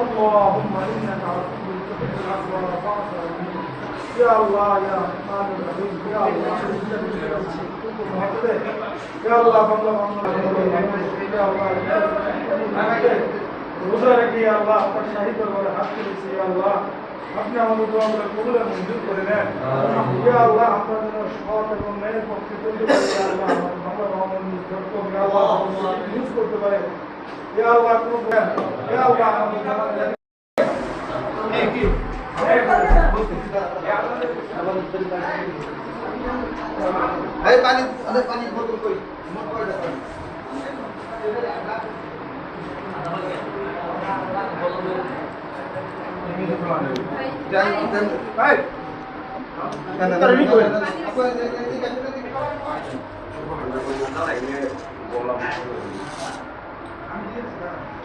اللهم انك عفو تحب العفو فاعف عني يا الله يا رحمن الرحيم يا الله يا الله বাংলা বাংলা يا الله আমাকে রোজা রেখে ইয়া আল্লাহ আপনার শাহী দরবারে হাত তুলেছি ইয়া আল্লাহ আপনি আমাদের দোয়াগুলো কবুল এবং মঞ্জুর করে নেন ইয়া আল্লাহ আপনার জন্য সৎ এবং ন্যায়ের পক্ষে চলতে পারে ইয়া আল্লাহ আমাদের বাংলা বাংলা যত ইয়া আল্লাহ ইউজ করতে পারে ইয়া আল্লাহ কোনো अरे पानी अरे पानी बोल कोई मत कोई जान जान भाई तर मी कोई आपण ते कॅमेरा ते बोला बोला आम्ही